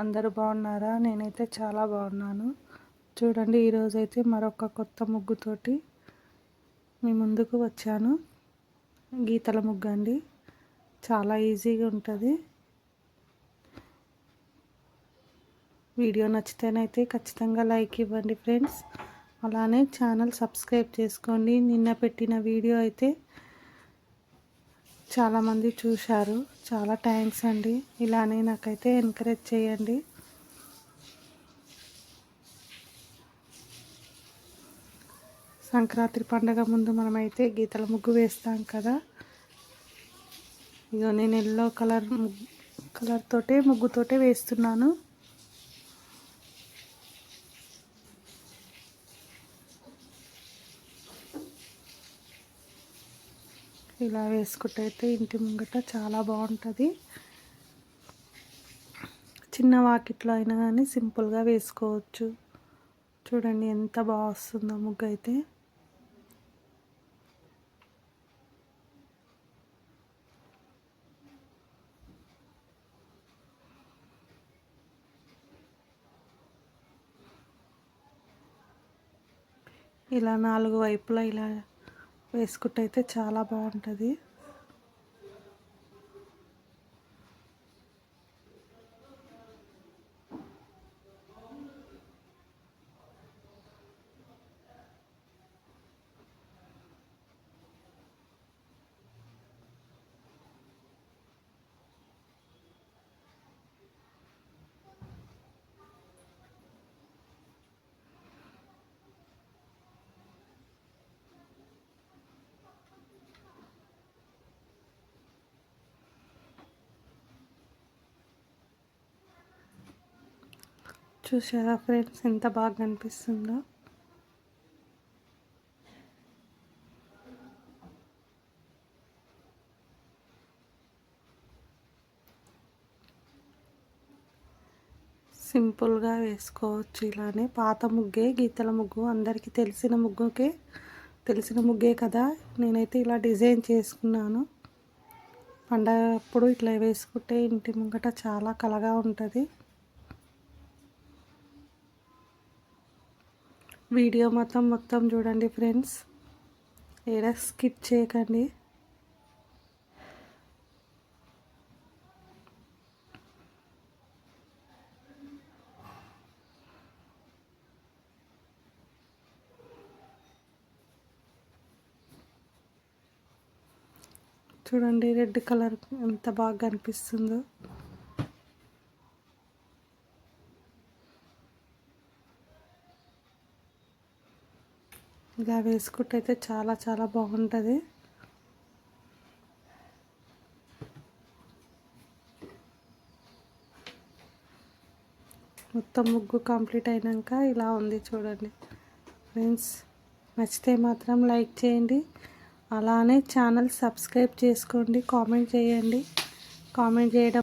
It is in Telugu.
అందరూ బాగున్నారా? నేనైతే చాలా బాగున్నాను. చూడండి ఈరోజైతే మరొక కొత్త ముగ్గుతోటి మీ ముందుకు వచ్చాను. గీతల ముగ్గు అండి. చాలా ఈజీగా ఉంటుంది. వీడియో నచ్చితేనైతే ఖచ్చితంగా లైక్ ఇవ్వండి ఫ్రెండ్స్. అలానే ఛానల్ సబ్స్క్రైబ్ చేసుకోండి. నిన్న పెట్టిన వీడియో అయితే చాలామంది చూశారు. చాలా థ్యాంక్స్ అండి. ఇలానే నాకైతే ఎంకరేజ్ చేయండి. సంక్రాంతి పండగ ముందు మనమైతే గీతల ముగ్గు వేస్తాం కదా. ఇగో నేను ఎల్లో కలర్ కలర్ తోటే ముగ్గుతోటే వేస్తున్నాను. ఇలా వేసుకుంటే అయితే ఇంటి ముంగట చాలా బాగుంటుంది. చిన్న వాకిట్లో అయినా కానీ సింపుల్గా వేసుకోవచ్చు. చూడండి ఎంత బాగా వస్తుందో ముగ్గు అయితే. ఇలా నాలుగు వైపులా ఇలా వేసుకుంటే అయితే చాలా బాగుంటుంది. చూసారా ఫ్రెండ్స్? ఎంత బాగా కనిపిస్తుందో సింపుల్గా వేసుకోవచ్చు ఇలానే. పాత ముగ్గే గీతల ముగ్గు అందరికీ తెలిసిన ముగ్గుకే. తెలిసిన ముగ్గే కదా. నేనైతే ఇలా డిజైన్ చేసుకున్నాను. పండగప్పుడు ఇట్లా వేసుకుంటే ఇంటి ముంగట చాలా కలగా ఉంటుంది. వీడియో మొత్తం మొత్తం చూడండి ఫ్రెండ్స్. ఏడా స్కిప్ చేయకండి. చూడండి రెడ్ కలర్ ఎంత బాగా కనిపిస్తుందో ఇలా వేసుకుంటే అయితే చాలా చాలా బాగుంటుంది. మొత్తం ముగ్గు కంప్లీట్ అయినాక ఇలా ఉంది చూడండి. ఫ్రెండ్స్ నచ్చితే మాత్రం లైక్ చేయండి. అలానే ఛానల్ సబ్స్క్రైబ్ చేసుకోండి కామెంట్ చేయండి. కామెంట్ చేయడం